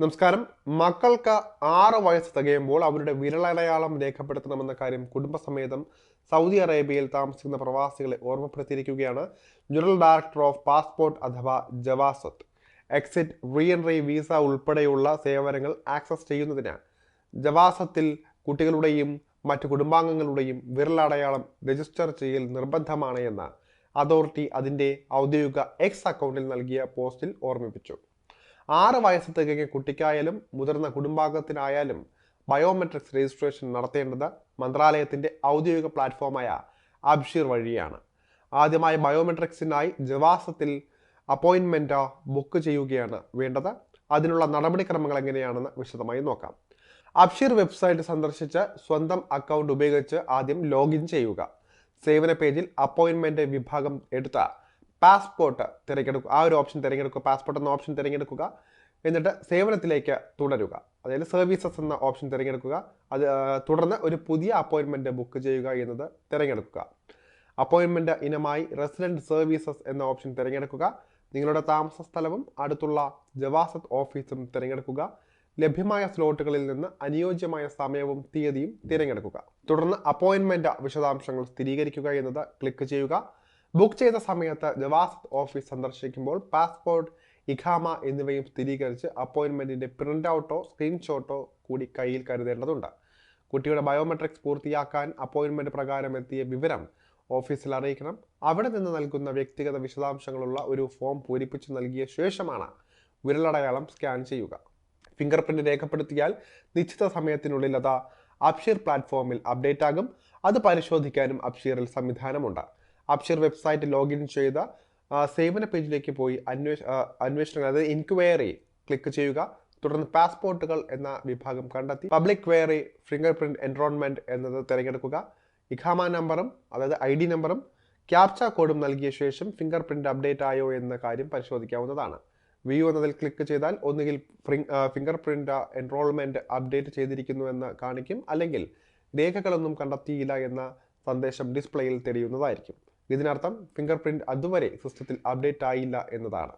നമസ്കാരം. മക്കൾക്ക് ആറ് വയസ്സ് തികയുമ്പോൾ അവരുടെ വിരലടയാളം രേഖപ്പെടുത്തണമെന്ന കാര്യം കുടുംബസമേതം സൗദി അറേബ്യയിൽ താമസിക്കുന്ന പ്രവാസികളെ ഓർമ്മപ്പെടുത്തിയിരിക്കുകയാണ് ജനറൽ ഡയറക്ടർ ഓഫ് പാസ്പോർട്ട് അഥവാ ജവാസത്ത്. എക്സിറ്റ് റീ എൻട്രി വിസ ഉൾപ്പെടെയുള്ള സേവനങ്ങൾ ആക്സസ് ചെയ്യുന്നതിന് ജവാസത്തിൽ കുട്ടികളുടെയും മറ്റ് കുടുംബാംഗങ്ങളുടെയും വിരലടയാളം രജിസ്റ്റർ ചെയ്യൽ നിർബന്ധമാണ് എന്ന് അതോറിറ്റി അതിന്റെ ഔദ്യോഗിക എക്സ് അക്കൗണ്ടിൽ നൽകിയ പോസ്റ്റിൽ ഓർമ്മിപ്പിച്ചു. ആറ് വയസ്സ് തികഞ്ഞ കുട്ടിക്കായാലും മുതിർന്ന കുടുംബാംഗത്തിനായാലും ബയോമെട്രിക്സ് രജിസ്ട്രേഷൻ നടത്തേണ്ടത് മന്ത്രാലയത്തിന്റെ ഔദ്യോഗിക പ്ലാറ്റ്ഫോമായ അബ്ഷീർ വഴിയാണ്. ആദ്യമായി ബയോമെട്രിക്സിനായി ജവാസത്തിൽ അപ്പോയിൻമെന്റ് ബുക്ക് ചെയ്യുകയാണ് വേണ്ടത്. അതിനുള്ള നടപടിക്രമങ്ങൾ എങ്ങനെയാണെന്ന് വിശദമായി നോക്കാം. അബ്ഷീർ വെബ്സൈറ്റ് സന്ദർശിച്ച് സ്വന്തം അക്കൗണ്ട് ഉപയോഗിച്ച് ആദ്യം ലോഗിൻ ചെയ്യുക. സേവന പേജിൽ അപ്പോയിൻമെന്റ് വിഭാഗം എടുത്ത പാസ്പോർട്ട് തിരഞ്ഞെടുക്കുക ആ ഒരു ഓപ്ഷൻ തിരഞ്ഞെടുക്കുക പാസ്പോർട്ട് എന്ന ഓപ്ഷൻ തിരഞ്ഞെടുക്കുക എന്നിട്ട് സേവനത്തിലേക്ക് തുടരുക. അതായത് സർവീസസ് എന്ന ഓപ്ഷൻ തിരഞ്ഞെടുക്കുക അത് തുടർന്ന് ഒരു പുതിയ അപ്പോയിൻമെന്റ് ബുക്ക് ചെയ്യുക എന്നത് തിരഞ്ഞെടുക്കുക. അപ്പോയിൻമെന്റ് ഇനമായി റെസിഡന്റ് സർവീസസ് എന്ന ഓപ്ഷൻ തിരഞ്ഞെടുക്കുക നിങ്ങളുടെ താമസ സ്ഥലവും അടുത്തുള്ള ജവാസത്ത് ഓഫീസും തിരഞ്ഞെടുക്കുക ലഭ്യമായ സ്ലോട്ടുകളിൽ നിന്ന് അനുയോജ്യമായ സമയവും തീയതിയും തിരഞ്ഞെടുക്കുക. തുടർന്ന് അപ്പോയിൻമെന്റ് വിശദാംശങ്ങൾ സ്ഥിരീകരിക്കുക എന്നത് ക്ലിക്ക് ചെയ്യുക ബുക്ക് ചെയ്ത സമയത്ത് ജവാസത്ത് ഓഫീസ് സന്ദർശിക്കുമ്പോൾ പാസ്പോർട്ട് ഇഖാമ എന്നിവയും സ്ഥിരീകരിച്ച് അപ്പോയിൻമെന്റിന്റെ പ്രിന്റ് ഔട്ടോ സ്ക്രീൻഷോട്ടോ കൂടി കയ്യിൽ കരുതേണ്ടതുണ്ട്. കുട്ടിയുടെ ബയോമെട്രിക്സ് പൂർത്തിയാക്കാൻ അപ്പോയിൻമെന്റ് പ്രകാരം എത്തിയ വിവരം ഓഫീസിൽ അറിയിക്കണം. അവിടെ നിന്ന് നൽകുന്ന വ്യക്തിഗത വിശദാംശങ്ങളുള്ള ഒരു ഫോം പൂരിപ്പിച്ച് നൽകിയ ശേഷമാണ് വിരലടയാളം സ്കാൻ ചെയ്യുക. ഫിംഗർ പ്രിന്റ് രേഖപ്പെടുത്തിയാൽ നിശ്ചിത സമയത്തിനുള്ളിൽ അത് അബ്ഷീർ പ്ലാറ്റ്ഫോമിൽ അപ്ഡേറ്റ് ആകും. അത് പരിശോധിക്കാനും അബ്ഷീറിൽ സംവിധാനമുണ്ട്. അബ്ഷീർ വെബ്സൈറ്റ് ലോഗിൻ ചെയ്ത സേവന പേജിലേക്ക് പോയി അന്വേഷ അന്വേഷണങ്ങൾ അതായത് ഇൻക്വയറി ക്ലിക്ക് ചെയ്യുക. തുടർന്ന് പാസ്പോർട്ടുകൾ എന്ന വിഭാഗം കണ്ടെത്തി. Public query finger print enrolment എന്നത് തിരഞ്ഞെടുക്കുക. ഇഖാമ നമ്പറും അതായത് ഐ ഡി നമ്പറും ക്യാപ്ച കോഡും നൽകിയ ശേഷം ഫിംഗർ പ്രിന്റ് അപ്ഡേറ്റ് ആയോ എന്ന കാര്യം പരിശോധിക്കാവുന്നതാണ്. വ്യൂ എന്നതിൽ ക്ലിക്ക് ചെയ്താൽ ഒന്നുകിൽ ഫിംഗർ പ്രിന്റ് എൻറോൾമെന്റ് അപ്ഡേറ്റ് ചെയ്തിരിക്കുന്നു എന്ന് കാണിക്കും. അല്ലെങ്കിൽ രേഖകളൊന്നും കണ്ടെത്തിയില്ല എന്ന സന്ദേശം ഡിസ്പ്ലേയിൽ തെളിയുന്നതായിരിക്കും. ഇതിനർത്ഥം ഫിംഗർ പ്രിന്റ് അതുവരെ സിസ്റ്റത്തിൽ അപ്ഡേറ്റ് ആയില്ല എന്നതാണ്.